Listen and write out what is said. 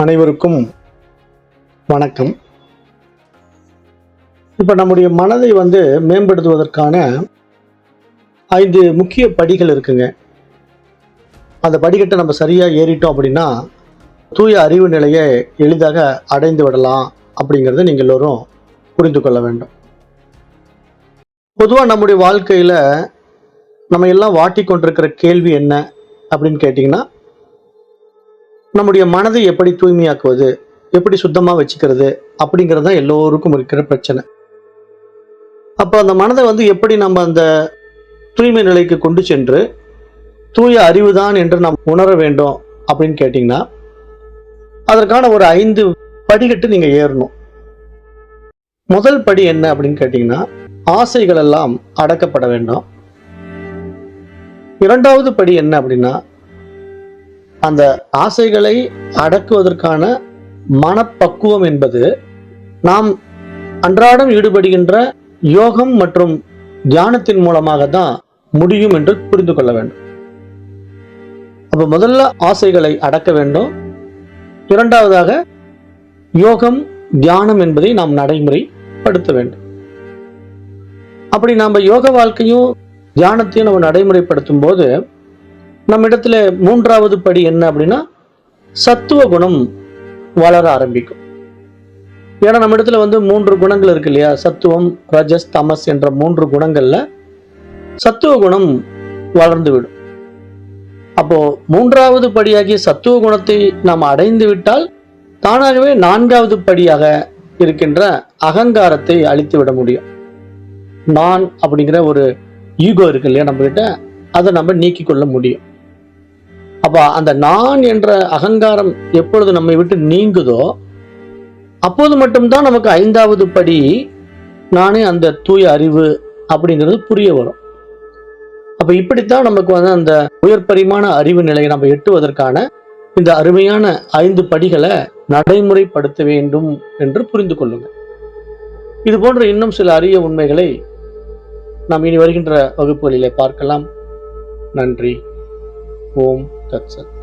அனைவருக்கும் வணக்கம். இப்போ நம்முடைய மனதை வந்து மேம்படுத்துவதற்கான ஐந்து முக்கிய படிகள் இருக்குங்க. அந்த படிக்கட்டை நம்ம சரியாக ஏறிட்டோம் அப்படின்னா தூய அறிவு நிலையை எளிதாக அடைந்து விடலாம் அப்படிங்கிறத நீங்கள் எல்லோரும் புரிந்து கொள்ள வேண்டும். பொதுவாக நம்முடைய வாழ்க்கையில் நம்ம எல்லாம் வாட்டி கொண்டிருக்கிற கேள்வி என்ன அப்படின்னு கேட்டிங்கன்னா நம்முடைய மனதை எப்படி தூய்மையாக்குவது? எப்படி சுத்தமாக வச்சுக்கிறது? அப்படிங்கிறது தான் எல்லோருக்கும் இருக்கிற பிரச்சனை. அப்போ அந்த மனதை வந்து எப்படி நம்ம அந்த தூய்மை நிலைக்கு கொண்டு சென்று தூய அறிவுதான் என்று நாம் உணர வேண்டும் அப்படின்னு கேட்டிங்கன்னா அதற்கான ஒரு ஐந்து படிக்கட்டு நீங்கள் ஏறணும். முதல் படி என்ன அப்படின்னு கேட்டிங்கன்னா ஆசைகள் எல்லாம் அடக்கப்பட வேண்டும். இரண்டாவது படி என்ன அப்படின்னா அந்த ஆசைகளை அடக்குவதற்கான மனப்பக்குவம் என்பது நாம் அன்றாடம் ஈடுபடுகின்ற யோகம் மற்றும் தியானத்தின் மூலமாக தான் முடியும் என்று புரிந்து கொள்ள வேண்டும். அப்போ முதல்ல ஆசைகளை அடக்க வேண்டும். இரண்டாவதாக யோகம் தியானம் என்பதை நாம் நடைமுறைப்படுத்த வேண்டும். அப்படி நாம் யோக வாழ்க்கையும் தியானத்தையும் நம்ம நடைமுறைப்படுத்தும் போது நம்ம இடத்துல மூன்றாவது படி என்ன அப்படின்னா சத்துவ குணம் வளர ஆரம்பிக்கும். ஏன்னா நம்ம இடத்துல வந்து மூன்று குணங்கள் இருக்கு இல்லையா? சத்துவம் ரஜஸ் தமஸ் என்ற மூன்று குணங்கள்ல சத்துவ குணம் வளர்ந்து விடும் அப்போ மூன்றாவது படியாகிய சத்துவ குணத்தை நாம் அடைந்து விட்டால் தானாகவே நான்காவது படியாக இருக்கின்ற அகங்காரத்தை அழித்து விட முடியும். நான் அப்படிங்கிற ஒரு ஈகோ இருக்கு இல்லையா நம்ம கிட்ட அதை நம்ம நீக்கிக் கொள்ள முடியும். அப்போ அந்த நான் என்ற அகங்காரம் எப்பொழுது நம்மை விட்டு நீங்குதோ அப்போது மட்டும்தான் நமக்கு ஐந்தாவது படி நானே அந்த தூய அறிவு அப்படிங்கிறது புரிய வரும். அப்போ இப்படித்தான் நமக்கு வந்து அந்த உயர் பரிமாண அறிவு நிலையை நம்ம எட்டுவதற்கான இந்த அருமையான ஐந்து படிகளை நடைமுறைப்படுத்த வேண்டும் என்று புரிந்து கொள்ளுங்கள் இது போன்ற இன்னும் சில அரிய உண்மைகளை நாம் இனி வருகின்ற வகுப்புகளிலே பார்க்கலாம். நன்றி. ஓம் தத்சத்